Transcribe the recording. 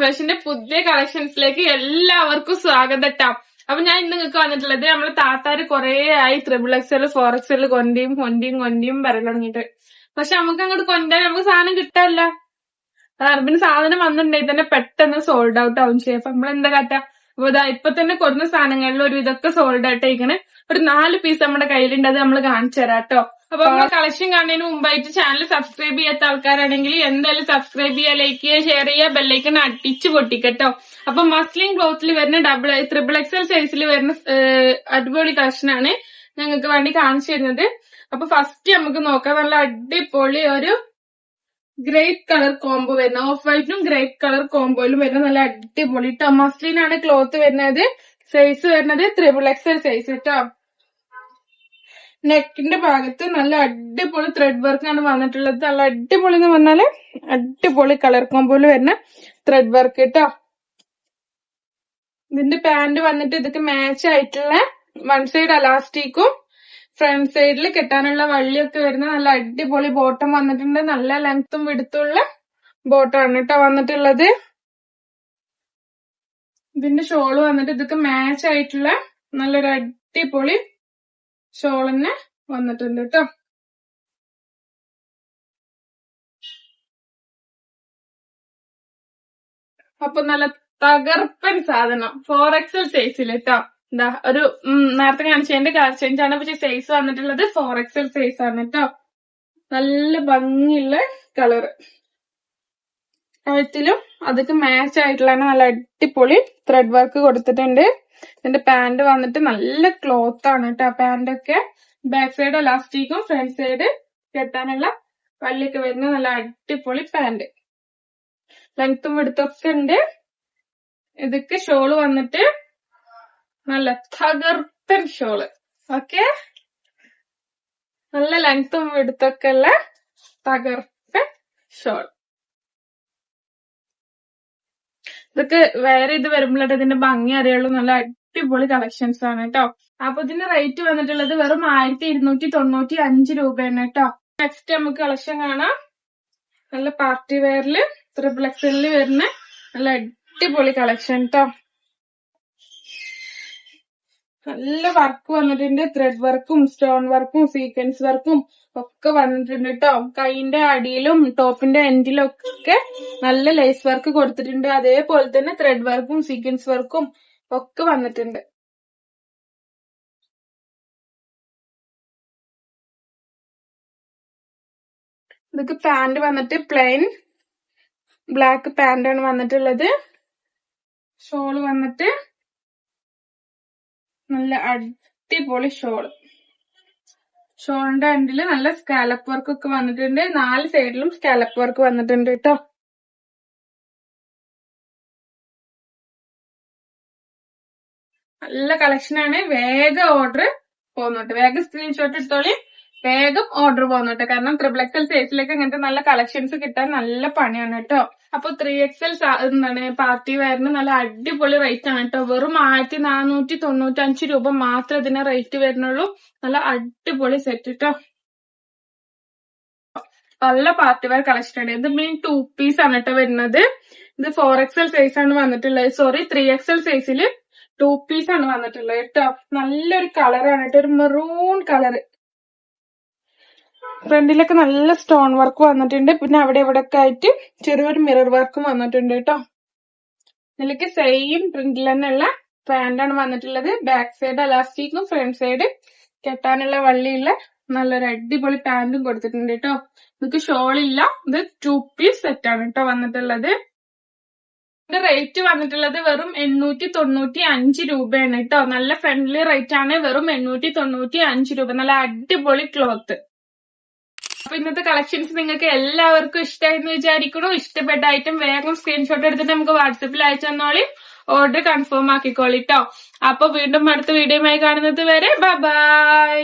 ഫാഷന്റെ പുതിയ കളക്ഷൻസിലേക്ക് എല്ലാവർക്കും സ്വാഗതം അപ്പൊ ഞാൻ ഇന്ന് നിങ്ങൾക്ക് വന്നിട്ടുള്ളത് നമ്മളെ താത്താര് കൊറേ ആയി ത്രിബിൾ എക്സൽ ഫോർ എക്സൽ കൊണ്ടിയും കൊണ്ടിയും കൊണ്ടിയും പറയാൻ തുടങ്ങിയിട്ട്. പക്ഷെ നമുക്ക് അങ്ങോട്ട് കൊണ്ടാൻ നമുക്ക് സാധനം കിട്ടാനില്ല. അതാണ് പിന്നെ സാധനം വന്നിട്ടുണ്ടെങ്കിൽ തന്നെ പെട്ടെന്ന് സോൾഡ് ഔട്ട് ആവും. ചെയ്യും അപ്പൊ നമ്മൾ കാട്ടാ? അപ്പൊ ഇതാ ഇപ്പൊ തന്നെ കൊടുന്ന സാധനങ്ങളിൽ ഒരു ഇതൊക്കെ സോൾഡ് ഔട്ട് ആയിക്കണ്. ഒരു നാല് പീസ് നമ്മുടെ കയ്യിലുണ്ട് അത് നമ്മൾ കാണിച്ചു തരാം കേട്ടോ അപ്പൊ നമ്മൾ കളക്ഷൻ കാണുന്നതിന് മുമ്പായിട്ട് ചാനൽ സബ്സ്ക്രൈബ് ചെയ്യാത്ത ആൾക്കാരാണെങ്കിൽ എന്തായാലും സബ്സ്ക്രൈബ് ചെയ്യുക ലൈക്ക് ചെയ്യുക ഷെയർ ചെയ്യുക ബെല്ലൈക്കൺ അടിച്ചു പൊട്ടിക്കട്ടോ. അപ്പൊ മസ്ലിൻ ക്ലോത്തിൽ വരുന്ന ഡബിൾ ത്രിബിൾ എക്സൽ സൈസിൽ വരുന്ന അടിപൊളി കളക്ഷനാണ് ഞങ്ങൾക്ക് വേണ്ടി കാണിച്ചു തരുന്നത്. അപ്പൊ ഫസ്റ്റ് നമുക്ക് നോക്കാം നല്ല അടിപൊളി ഒരു ഗ്രേപ്പ് കളർ കോംബോ വരുന്ന ഓഫ് വൈറ്റിനും ഗ്രേപ്പ് കളർ കോംബോയിലും വരുന്ന നല്ല അടിപൊളി ആണ് ക്ലോത്ത് വരുന്നത് സൈസ് വരുന്നത് ത്രിബിൾ എക്സൽ സൈസ് കേട്ടോ നെക്കിന്റെ ഭാഗത്ത് നല്ല അടിപൊളി ത്രെഡ് വർക്ക് ആണ് വന്നിട്ടുള്ളത്. നല്ല അടിപൊളി എന്ന് പറഞ്ഞാൽ അടിപൊളി കളർ കോമ്പോയിൽ വരുന്ന ത്രെഡ് വർക്ക് കേട്ടോ. ഇതിന്റെ പാന്റ് വന്നിട്ട് ഇതൊക്കെ മാച്ച് ആയിട്ടുള്ള വൺ സൈഡ് അലാസ്റ്റിക്കും ഫ്രണ്ട് സൈഡിൽ കെട്ടാനുള്ള വള്ളിയൊക്കെ വരുന്ന നല്ല അടിപൊളി ബോട്ടം വന്നിട്ടുണ്ട്. നല്ല ലെങ്ത്തും വിടുത്തുള്ള ബോട്ടമാണ് കേട്ടോ വന്നിട്ടുള്ളത്. ഇതിന്റെ ഷോൾ വന്നിട്ട് ഇതൊക്കെ മാച്ച് ആയിട്ടുള്ള നല്ലൊരു അടിപൊളി ഷോൾ തന്നെ വന്നിട്ടുണ്ട് കേട്ടോ അപ്പൊ നല്ല തകർപ്പൻ സാധനം. ഫോർ എക്സൽ സൈസിൽ കേട്ടോ എന്താ ഒരു നേരത്തെ കാണിച്ചതിന്റെ കളർ ചേഞ്ച് ആണ്. പക്ഷെ സൈസ് വന്നിട്ടുള്ളത് ഫോർ എക്സൽ സൈസ് ആണ് കേട്ടോ നല്ല ഭംഗിയുള്ള കളറ് കഴുത്തിലും അതൊക്കെ മാച്ച് ആയിട്ടുള്ള നല്ല അടിപൊളി ത്രെഡ് വർക്ക് കൊടുത്തിട്ടുണ്ട്. ഇതിന്റെ പാന്റ് വന്നിട്ട് നല്ല ക്ലോത്ത് ആണ് കേട്ടോ പാന്റ് ഒക്കെ ബാക്ക് സൈഡ് എലാസ്റ്റിക്കും ഫ്രണ്ട് സൈഡ് കെട്ടാനുള്ള പല്ലൊക്കെ വരുന്ന നല്ല അടിപൊളി പാന്റ് ലെങ്ത്തും വിടുത്തൊക്കെ ഉണ്ട്. ഇതൊക്കെ ഷോൾ വന്നിട്ട് നല്ല തകർത്തൻ ഷോൾ ഓക്കെ നല്ല ലെങ്ത്തും വിടുത്തൊക്കെ ഉള്ള തകർപ്പൻ ഷോൾ ഇതൊക്കെ വേറെ ഇത് വരുമ്പോഴായിട്ട് ഇതിന്റെ ഭംഗി അറിയുള്ളൂ നല്ല അടിപൊളി കളക്ഷൻസ് ആണ് കേട്ടോ അപ്പൊ ഇതിന്റെ റേറ്റ് വന്നിട്ടുള്ളത് വെറും ആയിരത്തി ഇരുന്നൂറ്റി തൊണ്ണൂറ്റി അഞ്ച് രൂപയാണ് കേട്ടോ നെക്സ്റ്റ് നമുക്ക് കളക്ഷൻ കാണാം. നല്ല പാർട്ടി വെയറിൽ ത്രിപ്ലക്സിൽ വരുന്ന നല്ല അടിപൊളി കളക്ഷൻ കേട്ടോ നല്ല വർക്ക് വന്നിട്ടുണ്ട്. ത്രെഡ് വർക്കും സ്റ്റോൺ വർക്കും സീക്വൻസ് വർക്കും ഒക്കെ വന്നിട്ടുണ്ട് കേട്ടോ കൈന്റെ അടിയിലും ടോപ്പിന്റെ എൻഡിലും ഒക്കെ നല്ല ലേസ് വർക്ക് കൊടുത്തിട്ടുണ്ട്. അതേപോലെ തന്നെ ത്രെഡ് വർക്കും സീക്വൻസ് വർക്കും ഒക്കെ വന്നിട്ടുണ്ട്. ഇതൊക്കെ പാന്റ് വന്നിട്ട് പ്ലെയിൻ ബ്ലാക്ക് പാന്റ് ആണ് വന്നിട്ടുള്ളത്. ഷോൾ വന്നിട്ട് നല്ല അടിപൊളി ഷോൾ ഷോളിന്റെ എൻഡിൽ നല്ല സ്കാലപ്പ് വർക്ക് ഒക്കെ വന്നിട്ടുണ്ട്. നാല് സൈഡിലും സ്കാലപ്പ് വർക്ക് വന്നിട്ടുണ്ട് കേട്ടോ നല്ല കളക്ഷൻ ആണ്. വേഗം ഓർഡർ പോകുന്നുണ്ട് വേഗം സ്ക്രീൻഷോട്ട് എടുത്തോളി. വേഗം ഓർഡർ പോകുന്നുണ്ട് കാരണം ട്രിപ്പിൾ എക്സൽ സൈസിലേക്ക് അങ്ങനത്തെ നല്ല കളക്ഷൻസ് കിട്ടാൻ നല്ല പണിയാണ് കേട്ടോ അപ്പൊ ത്രീ എക്സൽ എന്താണ് പാർട്ടി വെയറിന് നല്ല അടിപൊളി റേറ്റ് ആണ് കേട്ടോ വെറും ആയിരത്തി നാനൂറ്റി തൊണ്ണൂറ്റി അഞ്ച് രൂപ മാത്രം ഇതിന് റേറ്റ് വരുന്നുള്ളൂ. നല്ല അടിപൊളി സെറ്റ് കേട്ടോ നല്ല പാർട്ടി വെയർ കളക്ഷൻ ആണ്. ഇത് മെയിൻ ടു പീസ് ആണ് കേട്ടോ വരുന്നത്. ഇത് ഫോർ എക്സൽ സൈസ് ആണ് വന്നിട്ടുള്ളത്. സോറി ത്രീ എക്സൽ സൈസിൽ ടു പീസ് ആണ് വന്നിട്ടുള്ളത് കേട്ടോ നല്ലൊരു കളറാണ് കേട്ടോ ഒരു മെറൂൺ കളർ ഫ്രണ്ടിലൊക്കെ നല്ല സ്റ്റോൺ വർക്ക് വന്നിട്ടുണ്ട്. പിന്നെ അവിടെ ഇവിടെ ഒക്കെ ആയിട്ട് ചെറിയൊരു മിറർ വർക്കും വന്നിട്ടുണ്ട് കേട്ടോ. ഇതിലേക്ക് സെയിം പ്രിന്റിൽ തന്നെയുള്ള പാന്റാണ് വന്നിട്ടുള്ളത്. ബാക്ക് സൈഡ് അലാസ്റ്റിക്കും ഫ്രണ്ട് സൈഡ് കെട്ടാനുള്ള വള്ളിയുള്ള നല്ലൊരു അടിപൊളി പാന്റും കൊടുത്തിട്ടുണ്ട് കേട്ടോ. നിങ്ങൾക്ക് ഷോളില്ല ഇത് ടു പീസ് സെറ്റ് ആണ് കേട്ടോ വന്നിട്ടുള്ളത്. റേറ്റ് വന്നിട്ടുള്ളത് വെറും എണ്ണൂറ്റി തൊണ്ണൂറ്റി അഞ്ച് രൂപയാണ് കേട്ടോ. നല്ല ഫ്രണ്ട്ലി റേറ്റ് ആണ്. വെറും എണ്ണൂറ്റി തൊണ്ണൂറ്റി അഞ്ച് രൂപ. നല്ല അടിപൊളി ക്ലോത്ത് അപ്പൊ ഇന്നത്തെ കളക്ഷൻസ് നിങ്ങൾക്ക് എല്ലാവർക്കും ഇഷ്ടമായിരുന്നു വിചാരിക്കണു ഇഷ്ടപ്പെട്ട ഐറ്റം വേഗം സ്ക്രീൻഷോട്ട് എടുത്തിട്ട് നമുക്ക് വാട്സപ്പിൽ അയച്ചു തന്നോളി. ഓർഡർ കൺഫേം ആക്കിക്കോളിട്ടോ അപ്പൊ വീണ്ടും അടുത്ത വീഡിയോയുമായി കാണുന്നത് വരെ ബൈ